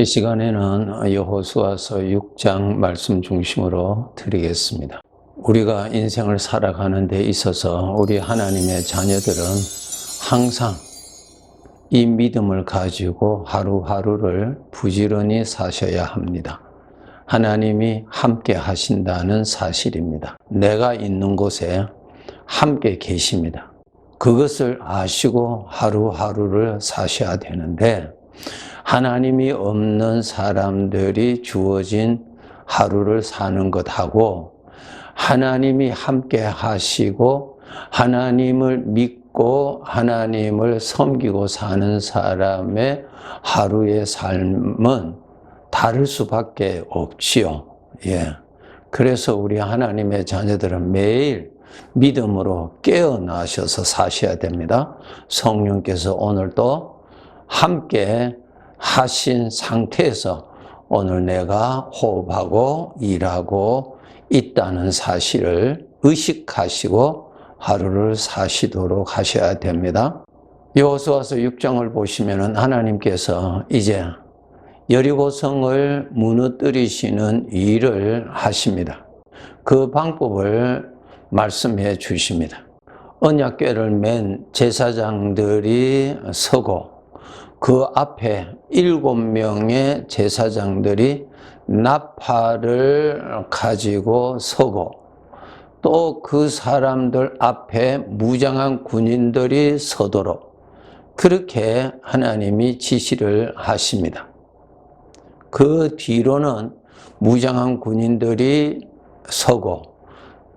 이 시간에는 여호수아서 6장 말씀 중심으로 드리겠습니다. 우리가 인생을 살아가는 데 있어서 우리 하나님의 자녀들은 항상 이 믿음을 가지고 하루하루를 부지런히 사셔야 합니다. 하나님이 함께 하신다는 사실입니다. 내가 있는 곳에 함께 계십니다. 그것을 아시고 하루하루를 사셔야 되는데 하나님이 없는 사람들이 주어진 하루를 사는 것하고 하나님이 함께 하시고 하나님을 믿고 하나님을 섬기고 사는 사람의 하루의 삶은 다를 수밖에 없지요. 예. 그래서 우리 하나님의 자녀들은 매일 믿음으로 깨어나셔서 사셔야 됩니다. 성령께서 오늘도 함께 하신 상태에서 오늘 내가 호흡하고 일하고 있다는 사실을 의식하시고 하루를 사시도록 하셔야 됩니다. 여호수아서 6장을 보시면은 하나님께서 이제 여리고성을 무너뜨리시는 일을 하십니다. 그 방법을 말씀해 주십니다. 언약궤를 맨 제사장들이 서고 그 앞에 일곱 명의 제사장들이 나팔을 가지고 서고 또 그 사람들 앞에 무장한 군인들이 서도록 그렇게 하나님이 지시를 하십니다. 그 뒤로는 무장한 군인들이 서고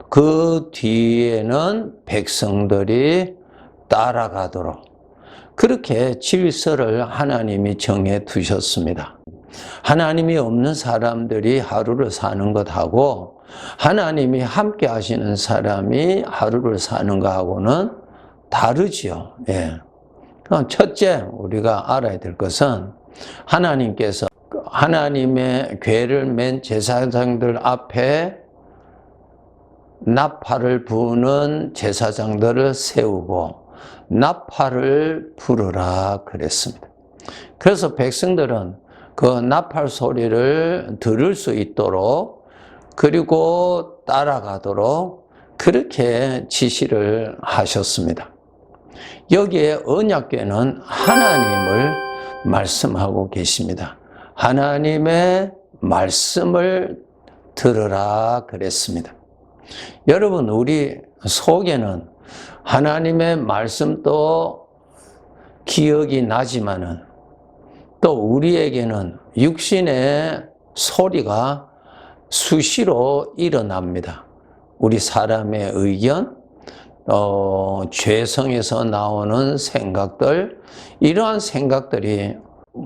그 뒤에는 백성들이 따라가도록 그렇게 질서를 하나님이 정해 두셨습니다. 하나님이 없는 사람들이 하루를 사는 것하고 하나님이 함께 하시는 사람이 하루를 사는 것하고는 다르지요. 예. 첫째 우리가 알아야 될 것은 하나님께서 하나님의 괴를 맨 제사장들 앞에 나팔을 부는 제사장들을 세우고 나팔을 부르라 그랬습니다. 그래서 백성들은 그 나팔 소리를 들을 수 있도록 그리고 따라가도록 그렇게 지시를 하셨습니다. 여기에 언약궤는 하나님을 말씀하고 계십니다. 하나님의 말씀을 들으라 그랬습니다. 여러분, 우리 속에는 하나님의 말씀도 기억이 나지만은 또 우리에게는 육신의 소리가 수시로 일어납니다. 우리 사람의 의견, 어, 죄성에서 나오는 생각들, 이러한 생각들이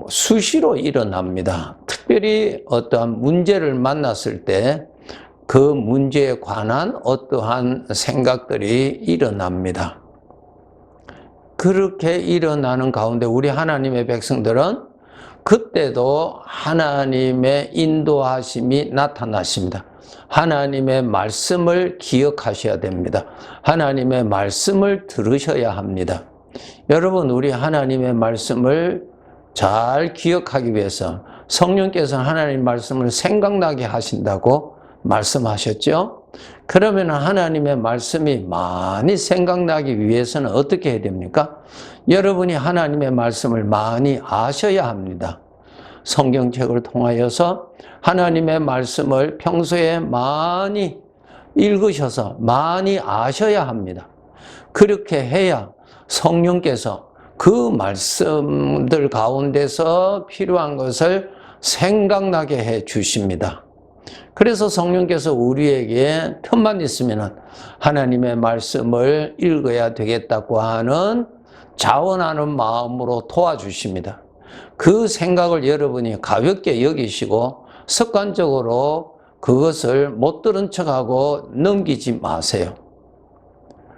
수시로 일어납니다. 특별히 어떠한 문제를 만났을 때 그 문제에 관한 어떠한 생각들이 일어납니다. 그렇게 일어나는 가운데 우리 하나님의 백성들은 그때도 하나님의 인도하심이 나타나십니다. 하나님의 말씀을 기억하셔야 됩니다. 하나님의 말씀을 들으셔야 합니다. 여러분, 우리 하나님의 말씀을 잘 기억하기 위해서 성령께서 하나님 말씀을 생각나게 하신다고 말씀하셨죠? 그러면 하나님의 말씀이 많이 생각나기 위해서는 어떻게 해야 됩니까? 여러분이 하나님의 말씀을 많이 아셔야 합니다. 성경책을 통하여서 하나님의 말씀을 평소에 많이 읽으셔서 많이 아셔야 합니다. 그렇게 해야 성령께서 그 말씀들 가운데서 필요한 것을 생각나게 해 주십니다. 그래서 성령께서 우리에게 틈만 있으면 하나님의 말씀을 읽어야 되겠다고 하는 자원하는 마음으로 도와주십니다. 그 생각을 여러분이 가볍게 여기시고 습관적으로 그것을 못 들은 척하고 넘기지 마세요.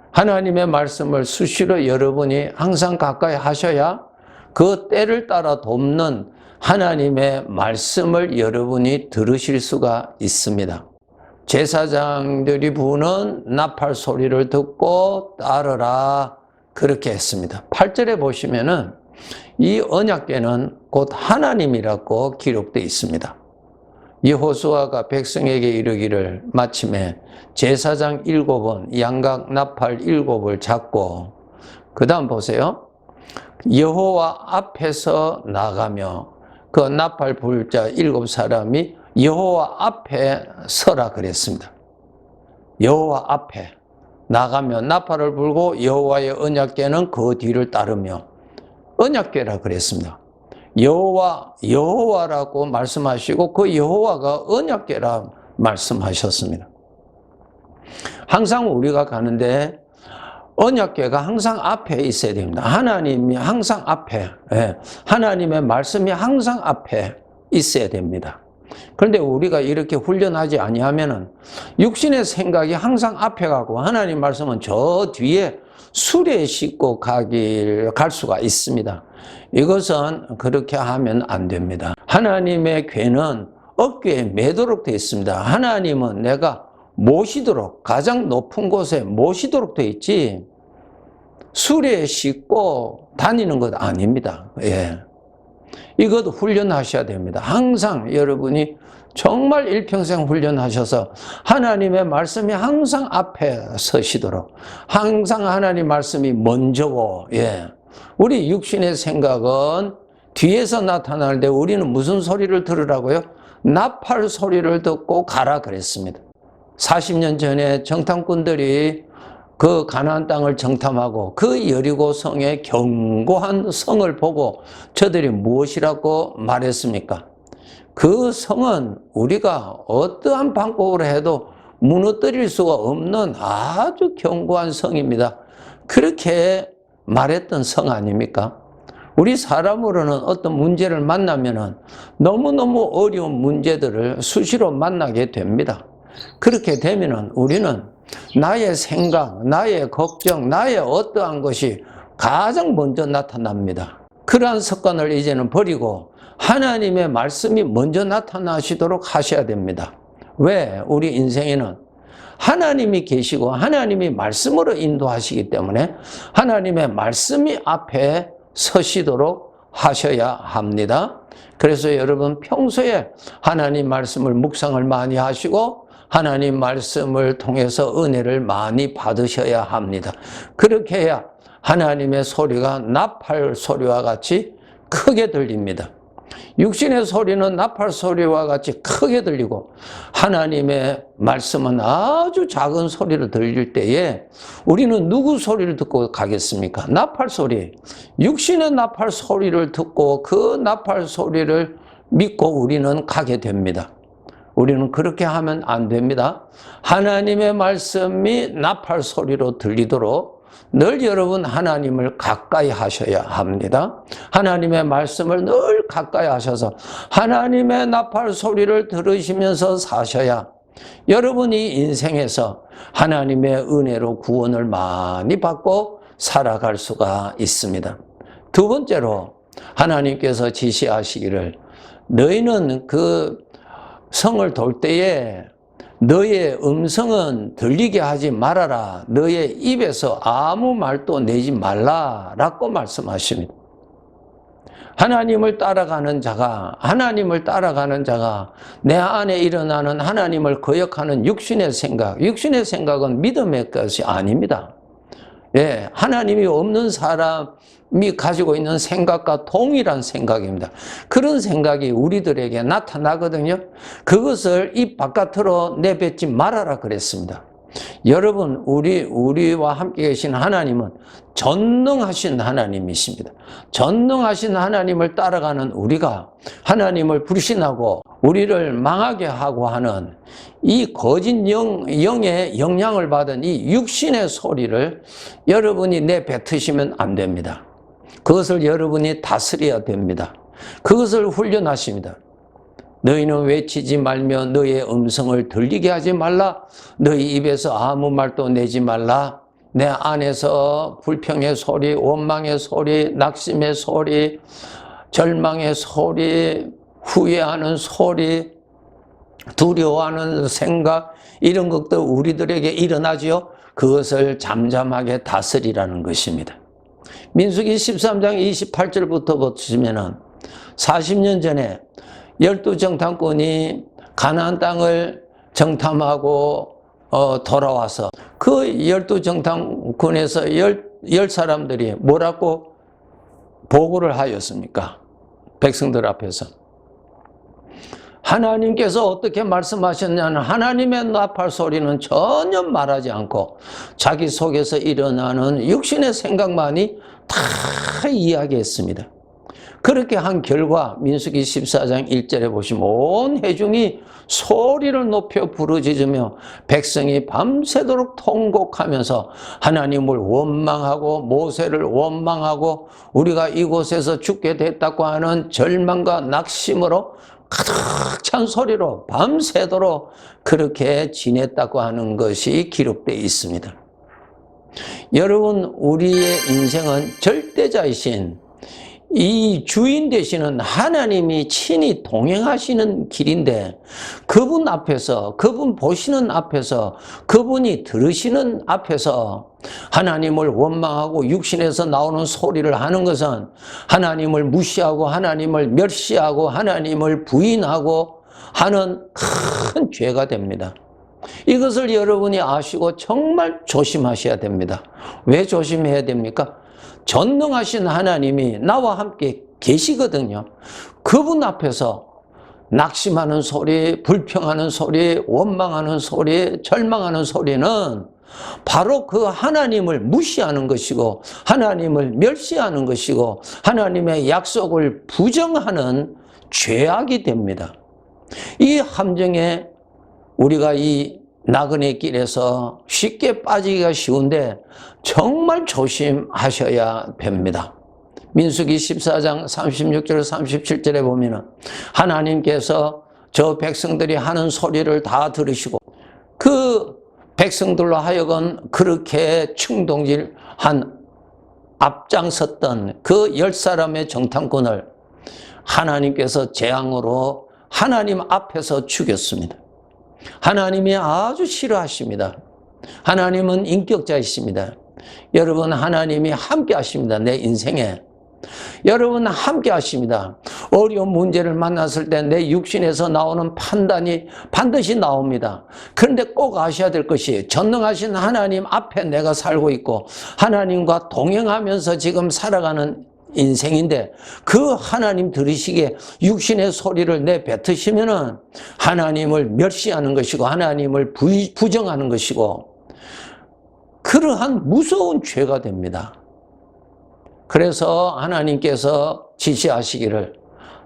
하나님의 말씀을 수시로 여러분이 항상 가까이 하셔야 그 때를 따라 돕는 하나님의 말씀을 여러분이 들으실 수가 있습니다. 제사장들이 부는 나팔 소리를 듣고 따르라 그렇게 했습니다. 8절에 보시면은 이 언약궤는 곧 하나님이라고 기록되어 있습니다. 여호수아가 백성에게 이르기를 마침에 제사장 일곱은 양각 나팔 일곱을 잡고 그 다음 보세요. 여호와 앞에서 나가며 그 나팔 불자 일곱 사람이 여호와 앞에 서라 그랬습니다. 여호와 앞에 나가며 나팔을 불고 여호와의 언약궤는 그 뒤를 따르며 언약궤라 그랬습니다. 여호와 여호와라고 말씀하시고 그 여호와가 언약궤라 말씀하셨습니다. 항상 우리가 가는데 언약궤가 항상 앞에 있어야 됩니다. 하나님이 항상 앞에, 예, 하나님의 말씀이 항상 앞에 있어야 됩니다. 그런데 우리가 이렇게 훈련하지 아니하면은 육신의 생각이 항상 앞에 가고 하나님 말씀은 저 뒤에 수레 싣고 가길 갈 수가 있습니다. 이것은 그렇게 하면 안 됩니다. 하나님의 괴는 어깨에 매도록 되어 있습니다. 하나님은 내가 모시도록 가장 높은 곳에 모시도록 되어 있지 수레에 싣고 다니는 것 아닙니다. 예. 이것 훈련하셔야 됩니다. 항상 여러분이 정말 일평생 훈련하셔서 하나님의 말씀이 항상 앞에 서시도록 항상 하나님 말씀이 먼저고 예. 우리 육신의 생각은 뒤에서 나타나는데 우리는 무슨 소리를 들으라고요? 나팔 소리를 듣고 가라 그랬습니다. 40년 전에 정탐꾼들이 그 가나안 땅을 정탐하고 그 여리고 성의 견고한 성을 보고 저들이 무엇이라고 말했습니까? 그 성은 우리가 어떠한 방법으로 해도 무너뜨릴 수가 없는 아주 견고한 성입니다. 그렇게 말했던 성 아닙니까? 우리 사람으로는 어떤 문제를 만나면은 너무너무 어려운 문제들을 수시로 만나게 됩니다. 그렇게 되면은 우리는 나의 생각, 나의 걱정, 나의 어떠한 것이 가장 먼저 나타납니다. 그러한 습관을 이제는 버리고 하나님의 말씀이 먼저 나타나시도록 하셔야 됩니다. 왜? 우리 인생에는 하나님이 계시고 하나님이 말씀으로 인도하시기 때문에 하나님의 말씀이 앞에 서시도록 하셔야 합니다. 그래서 여러분 평소에 하나님 말씀을 묵상을 많이 하시고 하나님 말씀을 통해서 은혜를 많이 받으셔야 합니다. 그렇게 해야 하나님의 소리가 나팔 소리와 같이 크게 들립니다. 육신의 소리는 나팔 소리와 같이 크게 들리고 하나님의 말씀은 아주 작은 소리를 들릴 때에 우리는 누구 소리를 듣고 가겠습니까? 나팔 소리. 육신의 나팔 소리를 듣고 그 나팔 소리를 믿고 우리는 가게 됩니다. 우리는 그렇게 하면 안 됩니다. 하나님의 말씀이 나팔 소리로 들리도록 늘 여러분 하나님을 가까이 하셔야 합니다. 하나님의 말씀을 늘 가까이 하셔서 하나님의 나팔 소리를 들으시면서 사셔야 여러분이 인생에서 하나님의 은혜로 구원을 많이 받고 살아갈 수가 있습니다. 두 번째로 하나님께서 지시하시기를 너희는 그 성을 돌 때에 너의 음성은 들리게 하지 말아라. 너의 입에서 아무 말도 내지 말라 라고 말씀하십니다. 하나님을 따라가는 자가 하나님을 따라가는 자가 내 안에 일어나는 하나님을 거역하는 육신의 생각, 육신의 생각은 믿음의 것이 아닙니다. 예, 하나님이 없는 사람 이 가지고 있는 생각과 동일한 생각입니다. 그런 생각이 우리들에게 나타나거든요. 그것을 입 바깥으로 내뱉지 말아라 그랬습니다. 여러분, 우리, 우리와 함께 계신 하나님은 전능하신 하나님이십니다. 전능하신 하나님을 따라가는 우리가 하나님을 불신하고 우리를 망하게 하고 하는 이 거짓 영, 영의 영향을 받은 이 육신의 소리를 여러분이 내뱉으시면 안 됩니다. 그것을 여러분이 다스려야 됩니다. 그것을 훈련하십니다. 너희는 외치지 말며 너의 음성을 들리게 하지 말라. 너희 입에서 아무 말도 내지 말라. 내 안에서 불평의 소리, 원망의 소리, 낙심의 소리, 절망의 소리, 후회하는 소리, 두려워하는 생각, 이런 것들 우리들에게 일어나지요. 그것을 잠잠하게 다스리라는 것입니다. 민수기 13장 28절부터 보시면은 40년 전에 열두 정탐꾼이 가나안 땅을 정탐하고 어, 돌아와서 그 열두 정탐꾼에서 열, 열 사람들이 뭐라고 보고를 하였습니까? 백성들 앞에서. 하나님께서 어떻게 말씀하셨냐는 하나님의 나팔 소리는 전혀 말하지 않고 자기 속에서 일어나는 육신의 생각만이 다 이야기했습니다. 그렇게 한 결과 민수기 14장 1절에 보시면 온 회중이 소리를 높여 부르짖으며 백성이 밤새도록 통곡하면서 하나님을 원망하고 모세를 원망하고 우리가 이곳에서 죽게 됐다고 하는 절망과 낙심으로 가득 찬 소리로 밤새도록 그렇게 지냈다고 하는 것이 기록되어 있습니다. 여러분, 우리의 인생은 절대자이신 이 주인 되시는 하나님이 친히 동행하시는 길인데 그분 앞에서 그분 보시는 앞에서 그분이 들으시는 앞에서 하나님을 원망하고 육신에서 나오는 소리를 하는 것은 하나님을 무시하고 하나님을 멸시하고 하나님을 부인하고 하는 큰 죄가 됩니다. 이것을 여러분이 아시고 정말 조심하셔야 됩니다. 왜 조심해야 됩니까? 전능하신 하나님이 나와 함께 계시거든요. 그분 앞에서 낙심하는 소리, 불평하는 소리, 원망하는 소리, 절망하는 소리는 바로 그 하나님을 무시하는 것이고, 하나님을 멸시하는 것이고, 하나님의 약속을 부정하는 죄악이 됩니다. 이 함정에 우리가 이 나그네 길에서 쉽게 빠지기가 쉬운데 정말 조심하셔야 됩니다. 민수기 14장 36절 37절에 보면은 하나님께서 저 백성들이 하는 소리를 다 들으시고 그 백성들로 하여금 그렇게 충동질한 앞장섰던 그 열 사람의 정탐꾼을 하나님께서 재앙으로 하나님 앞에서 죽였습니다. 하나님이 아주 싫어하십니다. 하나님은 인격자이십니다. 여러분, 하나님이 함께 하십니다. 내 인생에. 여러분, 함께 하십니다. 어려운 문제를 만났을 때 내 육신에서 나오는 판단이 반드시 나옵니다. 그런데 꼭 아셔야 될 것이 전능하신 하나님 앞에 내가 살고 있고 하나님과 동행하면서 지금 살아가는 인생인데 그 하나님 들으시기에 육신의 소리를 내뱉으시면은 하나님을 멸시하는 것이고 하나님을 부정하는 것이고 그러한 무서운 죄가 됩니다. 그래서 하나님께서 지시하시기를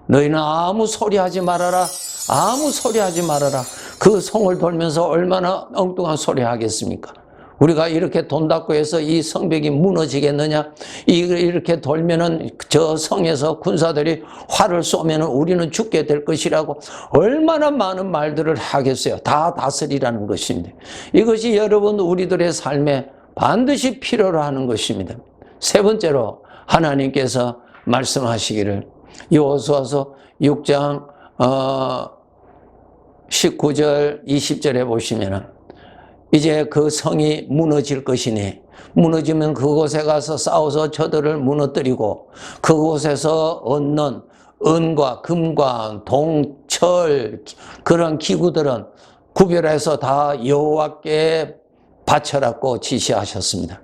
너희는 아무 소리 하지 말아라. 아무 소리 하지 말아라. 그 성을 돌면서 얼마나 엉뚱한 소리 하겠습니까? 우리가 이렇게 돈다고 해서 이 성벽이 무너지겠느냐? 이렇게 돌면은 저 성에서 군사들이 활을 쏘면 우리는 죽게 될 것이라고 얼마나 많은 말들을 하겠어요. 다 다스리라는 것입니다. 이것이 여러분 우리들의 삶에 반드시 필요로 하는 것입니다. 세 번째로 하나님께서 말씀하시기를 요호수아서 6장 어 19절 20절에 보시면은 이제 그 성이 무너질 것이니 무너지면 그곳에 가서 싸워서 저들을 무너뜨리고 그곳에서 얻는 은과 금과 동철 그런 기구들은 구별해서 다 여호와께 바쳐라고 지시하셨습니다.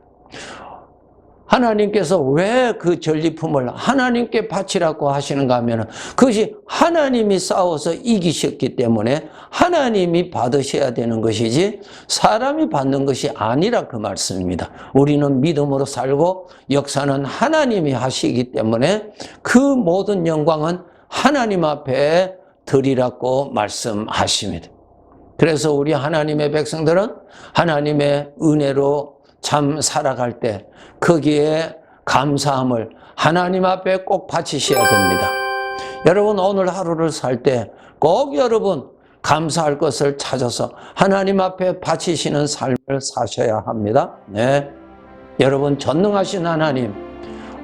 하나님께서 왜 그 전리품을 하나님께 바치라고 하시는가 하면 그것이 하나님이 싸워서 이기셨기 때문에 하나님이 받으셔야 되는 것이지 사람이 받는 것이 아니라 그 말씀입니다. 우리는 믿음으로 살고 역사는 하나님이 하시기 때문에 그 모든 영광은 하나님 앞에 드리라고 말씀하십니다. 그래서 우리 하나님의 백성들은 하나님의 은혜로 참 살아갈 때 거기에 감사함을 하나님 앞에 꼭 바치셔야 됩니다. 여러분 오늘 하루를 살 때 꼭 여러분 감사할 것을 찾아서 하나님 앞에 바치시는 삶을 사셔야 합니다. 네. 여러분 전능하신 하나님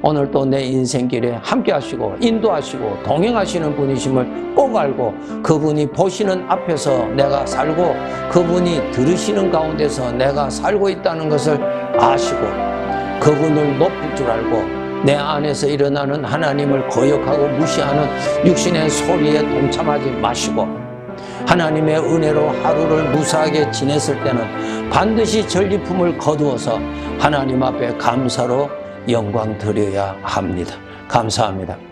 오늘 또 내 인생길에 함께 하시고 인도하시고 동행하시는 분이심을 꼭 알고 그분이 보시는 앞에서 내가 살고 그분이 들으시는 가운데서 내가 살고 있다는 것을 아시고 그분을 높일 줄 알고 내 안에서 일어나는 하나님을 거역하고 무시하는 육신의 소리에 동참하지 마시고 하나님의 은혜로 하루를 무사하게 지냈을 때는 반드시 전리품을 거두어서 하나님 앞에 감사로 영광 드려야 합니다. 감사합니다.